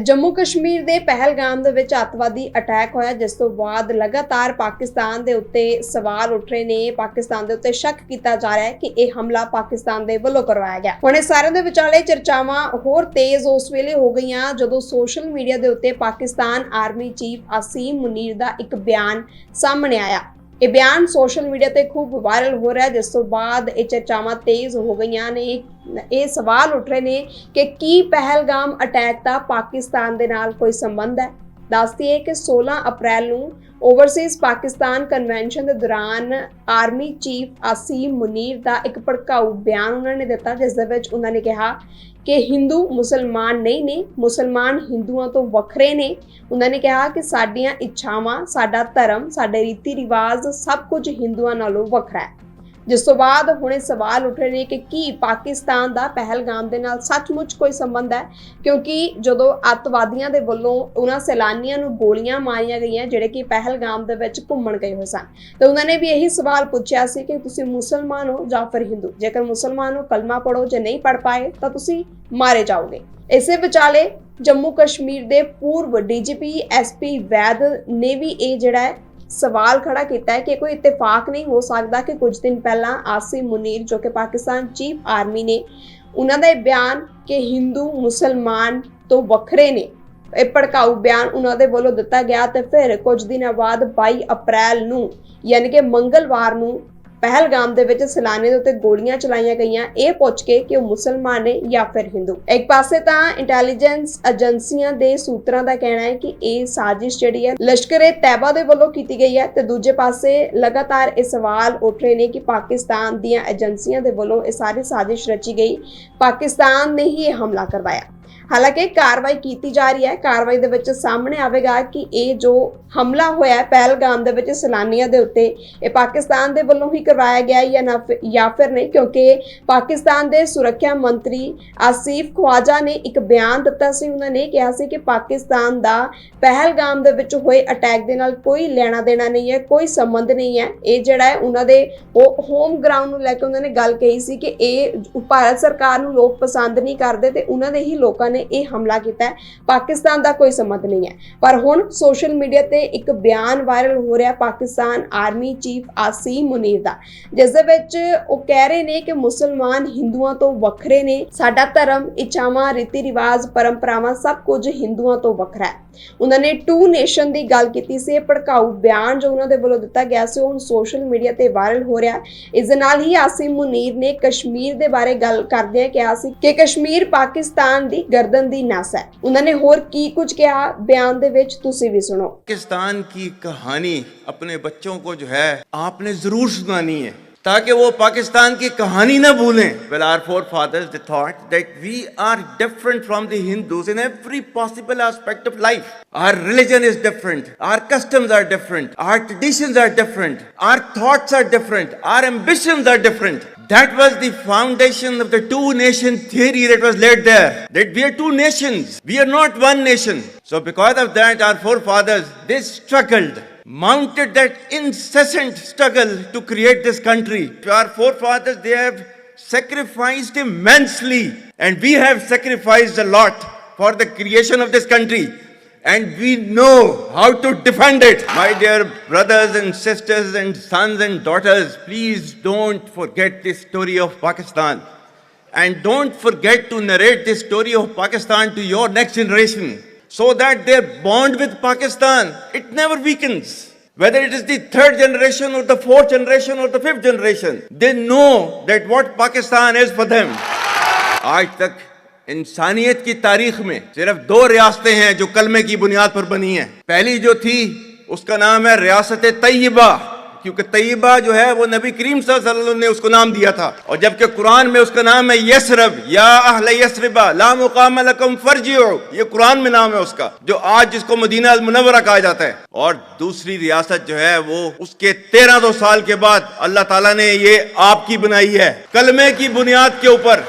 ਜੰਮੂ ਕਸ਼ਮੀਰ ਦੇ ਪਹਿਲਗਾਮ ਦੇ ਵਿੱਚ ਅੱਤਵਾਦੀ ਅਟੈਕ ਹੋਇਆ, ਜਿਸ ਤੋਂ ਬਾਅਦ ਲਗਾਤਾਰ ਪਾਕਿਸਤਾਨ ਦੇ ਉੱਤੇ ਸਵਾਲ ਉੱਠ ਰਹੇ ਨੇ। ਪਾਕਿਸਤਾਨ ਦੇ ਉੱਤੇ ਸ਼ੱਕ ਕੀਤਾ ਜਾ ਰਿਹਾ ਹੈ ਕਿ ਇਹ ਹਮਲਾ ਪਾਕਿਸਤਾਨ ਦੇ ਵੱਲੋਂ ਕਰਵਾਇਆ ਗਿਆ। ਹੁਣ ਇਹ ਸਾਰਿਆਂ ਦੇ ਵਿਚਾਲੇ ਚਰਚਾਵਾਂ ਹੋਰ ਤੇਜ਼ ਉਸ ਵੇਲੇ ਹੋ ਗਈਆਂ, ਜਦੋਂ ਸੋਸ਼ਲ ਮੀਡੀਆ ਦੇ ਉੱਤੇ ਪਾਕਿਸਤਾਨ ਆਰਮੀ ਚੀਫ ਅਸੀਮ ਮੁਨੀਰ ਦਾ ਇੱਕ ਬਿਆਨ ਸਾਹਮਣੇ ਆਇਆ। ਇਹ ਬਿਆਨ ਸੋਸ਼ਲ ਮੀਡੀਆ ਤੇ ਖੂਬ ਵਾਇਰਲ ਹੋ ਰਿਹਾ ਜਿਸ ਤੋਂ ਬਾਅਦ ਇਹ ਚਰਚਾਵਾਂ ਤੇਜ਼ ਹੋ ਗਈਆਂ ਨੇ। ਇਹ ਸਵਾਲ ਉੱਠ ਰਹੇ ਨੇ ਕਿ ਕੀ ਪਹਿਲਗਾਮ ਅਟੈਕ ਦਾ ਪਾਕਿਸਤਾਨ ਦੇ ਨਾਲ ਕੋਈ ਸੰਬੰਧ ਹੈ? ਦੱਸਦੀ ਹੈ ਕਿ 16 ਅਪ੍ਰੈਲ ਨੂੰ ਓਵਰਸੀਜ਼ ਪਾਕਿਸਤਾਨ ਕਨਵੈਨਸ਼ਨ ਦੇ ਦੌਰਾਨ ਆਰਮੀ ਚੀਫ ਆਸੀਮ ਮੁਨੀਰ ਦਾ ਇੱਕ ਭੜਕਾਊ ਬਿਆਨ ਉਹਨਾਂ ਨੇ ਦਿੱਤਾ, ਜਿਸ ਦੇ ਵਿੱਚ ਉਹਨਾਂ ਨੇ ਕਿਹਾ ਕਿ ਹਿੰਦੂ, ਮੁਸਲਮਾਨ ਨਹੀਂ ਨੇ, ਮੁਸਲਮਾਨ ਹਿੰਦੂਆਂ ਤੋਂ ਵੱਖਰੇ ਨੇ। ਉਹਨਾਂ ਨੇ ਕਿਹਾ ਕਿ ਸਾਡੀਆਂ ਇੱਛਾਵਾਂ, ਸਾਡਾ ਧਰਮ, ਸਾਡੇ ਰੀਤੀ ਰਿਵਾਜ ਸਭ ਕੁਝ ਹਿੰਦੂਆਂ ਨਾਲੋਂ ਵੱਖਰਾ ਹੈ। ਜਿਸ ਤੋਂ ਬਾਅਦ ਹੁਣੇ ਸਵਾਲ ਉੱਠ ਰਹੇ ਨੇ ਕਿ ਕੀ ਪਾਕਿਸਤਾਨ ਦਾ ਪਹਿਲਗਾਮ ਦੇ ਨਾਲ ਸੱਚਮੁੱਚ ਕੋਈ ਸੰਬੰਧ ਹੈ? ਕਿਉਂਕਿ ਜਦੋਂ ਅੱਤਵਾਦੀਆਂ ਦੇ ਵੱਲੋਂ ਉਹਨਾਂ ਸੈਲਾਨੀਆਂ ਨੂੰ ਗੋਲੀਆਂ ਮਾਰੀਆਂ ਗਈਆਂ, ਜਿਹੜੇ ਕਿ ਪਹਿਲਗਾਮ ਦੇ ਵਿੱਚ ਘੁੰਮਣ ਗਏ ਹੋਏ ਸਨ, ਤੇ ਉਹਨਾਂ ਨੇ ਵੀ ਇਹੀ ਸਵਾਲ ਪੁੱਛਿਆ ਸੀ ਕਿ ਤੁਸੀਂ ਮੁਸਲਮਾਨ ਹੋ ਜਾਂ ਫਿਰ ਹਿੰਦੂ? ਜੇਕਰ ਮੁਸਲਮਾਨ ਹੋ, ਕਲਮਾ ਪੜੋ ਜੇ ਨਹੀਂ ਪੜ ਪਾਏ, ਤਾਂ ਤੁਸੀਂ ਮਾਰੇ ਜਾਓਗੇ। ਇਸੇ ਵਿਚਾਲੇ ਜੰਮੂ ਕਸ਼ਮੀਰ ਦੇ ਪੂਰਵ ਡੀਜੀਪੀ ਐਸਪੀ ਵੈਦ ਨੇ ਵੀ ਇਹ ਜਿਹੜਾ ਹੈ ਸਵਾਲ ਖੜਾ ਕੀਤਾ ਹੈ ਕਿ ਕੋਈ ਇਤਫਾਕ ਨਹੀਂ ਹੋ ਸਕਦਾ ਕਿ ਕੁਝ ਦਿਨ ਪਹਿਲਾਂ ਆਸਿਮ ਮੁਨੀਰ, ਜੋ ਕਿ ਪਾਕਿਸਤਾਨ ਚੀਫ ਆਰਮੀ ਨੇ, ਉਹਨਾਂ ਦਾ ਇਹ ਬਿਆਨ ਕਿ ਹਿੰਦੂ, ਮੁਸਲਮਾਨ ਤੋਂ ਵੱਖਰੇ ਨੇ। ਇਹ ਭੜਕਾਊ ਬਿਆਨ ਉਹਨਾਂ ਦੇ ਵੱਲੋਂ ਦਿੱਤਾ ਗਿਆ ਤੇ ਫਿਰ ਕੁਝ ਦਿਨਾਂ ਬਾਅਦ 22 ਅਪ੍ਰੈਲ ਨੂੰ, ਯਾਨੀ ਕਿ ਮੰਗਲਵਾਰ ਨੂੰ ਪਹਿਲਗਾਮ ਦੇ ਵਿੱਚ ਸੈਲਾਨੀਆਂ ਦੇ ਉੱਤੇ ਗੋਲੀਆਂ ਚਲਾਈਆਂ ਗਈਆਂ। ਇਹ ਪੁੱਛ ਕੇ ਕਿ ਉਹ ਮੁਸਲਮਾਨ ਨੇ ਜਾਂ ਫਿਰ ਹਿੰਦੂ। ਇੱਕ ਪਾਸੇ ਤਾਂ ਇੰਟੈਲੀਜੈਂਸ ਏਜੰਸੀਆਂ ਦੇ ਸੂਤਰਾਂ ਦਾ ਕਹਿਣਾ ਹੈ ਕਿ ਇਹ ਸਾਜ਼ਿਸ਼ ਜਿਹੜੀ ਹੈ ਲਸ਼ਕਰੇ ਤੈਬਾ ਦੇ ਵੱਲੋਂ ਕੀਤੀ ਗਈ ਹੈ ਤੇ ਦੂਜੇ ਪਾਸੇ ਲਗਾਤਾਰ ਇਹ ਸਵਾਲ ਉੱਠ ਰਹੇ ਨੇ ਕਿ ਪਾਕਿਸਤਾਨ ਦੀਆਂ ਏਜੰਸੀਆਂ ਦੇ ਵੱਲੋਂ ਇਹ ਸਾਰੀ ਸਾਜ਼ਿਸ਼ ਰਚੀ ਗਈ। ਪਾਕਿਸਤਾਨ ਨੇ ਹੀ ਇਹ ਹਮਲਾ ਕਰਵਾਇਆ। ਹਾਲਾਂਕਿ ਕਾਰਵਾਈ ਕੀਤੀ ਜਾ ਰਹੀ ਹੈ। ਕਾਰਵਾਈ ਦੇ ਵਿੱਚ ਸਾਹਮਣੇ ਆਵੇਗਾ ਕਿ ਇਹ ਜੋ ਹਮਲਾ ਹੋਇਆ ਪਹਿਲਗਾਮ ਦੇ ਵਿੱਚ ਸੈਲਾਨੀਆਂ ਦੇ ਉੱਤੇ, ਇਹ ਪਾਕਿਸਤਾਨ ਦੇ ਵੱਲੋਂ ਹੀ ਕਰਵਾਇਆ ਗਿਆ ਜਾਂ ਫਿਰ- ਜਾਂ ਫਿਰ ਨਹੀਂ, ਕਿਉਂਕਿ ਪਾਕਿਸਤਾਨ ਦੇ ਸੁਰੱਖਿਆ ਮੰਤਰੀ ਆਸਿਫ ਖਵਾਜਾ ਨੇ ਇੱਕ ਬਿਆਨ ਦਿੱਤਾ ਸੀ। ਉਹਨਾਂ ਨੇ ਕਿਹਾ ਸੀ ਕਿ ਪਾਕਿਸਤਾਨ ਦਾ ਪਹਿਲਗਾਮ ਦੇ ਵਿੱਚ ਹੋਏ ਅਟੈਕ ਦੇ ਨਾਲ ਕੋਈ ਲੈਣਾ ਦੇਣਾ ਨਹੀਂ ਹੈ, ਕੋਈ ਸੰਬੰਧ ਨਹੀਂ ਹੈ। ਇਹ ਜਿਹੜਾ ਹੈ, ਉਹਨਾਂ ਦੇ ਉਹ ਹੋਮ ਗਰਾਊਂਡ ਨੂੰ ਲੈ ਕੇ ਉਹਨਾਂ ਨੇ ਗੱਲ ਕਹੀ ਸੀ ਕਿ ਇਹ ਭਾਰਤ ਸਰਕਾਰ ਨੂੰ ਲੋਕ ਪਸੰਦ ਨਹੀਂ ਕਰਦੇ ਤੇ ਉਹਨਾਂ ਦੇ ਹੀ ਲੋਕ ਨੇ ਇਹ ਹਮਲਾ ਕੀਤਾ ਹੈ। ਪਾਕਿਸਤਾਨ ਦਾ ਕੋਈ ਸੰਬੰਧ ਨਹੀਂ ਹੈ। ਪਰ ਹੁਣ ਸੋਸ਼ਲ ਮੀਡੀਆ ਤੇ ਇੱਕ ਬਿਆਨ ਵਾਇਰਲ ਹੋ ਰਿਹਾ ਪਾਕਿਸਤਾਨ ਆਰਮੀ ਚੀਫ ਆਸੀਮ ਮੁਨੀਰ ਦਾ। ਜਿਸ ਦੇ ਵਿੱਚ ਉਹ ਕਹਿ ਰਹੇ ਨੇ ਕਿ ਮੁਸਲਮਾਨ ਹਿੰਦੂਆਂ ਤੋਂ ਵੱਖਰੇ ਨੇ। ਸਾਡਾ ਧਰਮ, ਇੱਛਾਵਾਂ ਰੀਤੀ ਰਿਵਾਜ ਪਰੰਪਰਾਵਾਂ ਸਭ ਕੁਝ ਹਿੰਦੂਆਂ ਤੋਂ ਵੱਖਰਾ ਹੈ। ਉਹਨਾਂ ਨੇ ਟੂ ਨੇਸ਼ਨ ਦੀ ਗੱਲ ਕੀਤੀ ਸੀ। ਇਹ ਭੜਕਾਊ ਬਿਆਨ ਜੋ ਉਹਨਾਂ ਦੇ ਵੱਲੋਂ ਦਿੱਤਾ ਗਿਆ ਸੀ, ਉਹ ਸੋਸ਼ਲ ਮੀਡੀਆ ਤੇ ਵਾਇਰਲ ਹੋ ਰਿਹਾ ਹੈ। ਇਸ ਦੇ ਨਾਲ ਹੀ ਆਸਿਮ ਮੁਨੀਰ ਨੇ ਕਸ਼ਮੀਰ ਦੇ ਬਾਰੇ ਗੱਲ ਕਰਦਿਆਂ ਕਿਹਾ ਸੀ ਕਿ ਕਸ਼ਮੀਰ ਪਾਕਿਸਤਾਨ ਦੀ ਗਰਦਨ ਦੀ ਨਸ ਹੈ ਉਹਨਾਂ ਨੇ ਹੋਰ ਕੀ ਕੁਝ ਕਿਹਾ ਬਿਆਨ ਦੇ ਵਿੱਚ ਤੁਸੀਂ ਵੀ ਸੁਣੋ पाकिस्तान की कहानी अपने बच्चों को जो है आपने जरूर सुनानी है ताकि वो पाकिस्तान की कहानी ना भूलें well our forefathers they thought that we are different from the hindus in every possible aspect of life our religion is different our customs are different our traditions are different our thoughts are different our ambitions are different that was the foundation of the two nation theory that was laid there. That we are two nations. We are not one nation. So because of that, our forefathers, they struggled, mounted that incessant struggle to create this country. Our forefathers, they have sacrificed immensely. And we have sacrificed a lot for the creation of this country and we know how to defend it. My dear brothers and sisters and sons and daughters, please don't forget the story of Pakistan. And don't forget to narrate the story of Pakistan to your next generation so that their bond with Pakistan, it never weakens. Whether it is the third generation or the fourth generation or the fifth generation, they know that what Pakistan is for them. आज तक انسانیت کی تاریخ میں صرف دو ریاستیں ہیں جو کلمے کی بنیاد پر بنی ہیں۔ پہلی جو تھی، اس کا نام ہے ریاست طیبہ، کیونکہ طیبہ جو ہے وہ نبی کریم صلی اللہ علیہ وسلم نے اس کو نام دیا تھا۔ اور جبکہ قرآن میں اس کا نام ہے یسرب، یا اہل یسربا، لا مقام لکم فرجعو، یہ قرآن میں نام ہے اس کا، جو آج جس کو مدینہ المنورہ کہا جاتا ہے۔ اور دوسری ریاست جو ہے وہ اس کے تیرہ دو سال کے بعد اللہ تعالیٰ نے یہ آپ کی بنائی ہے۔ کلمے کی بنیاد کے اوپر۔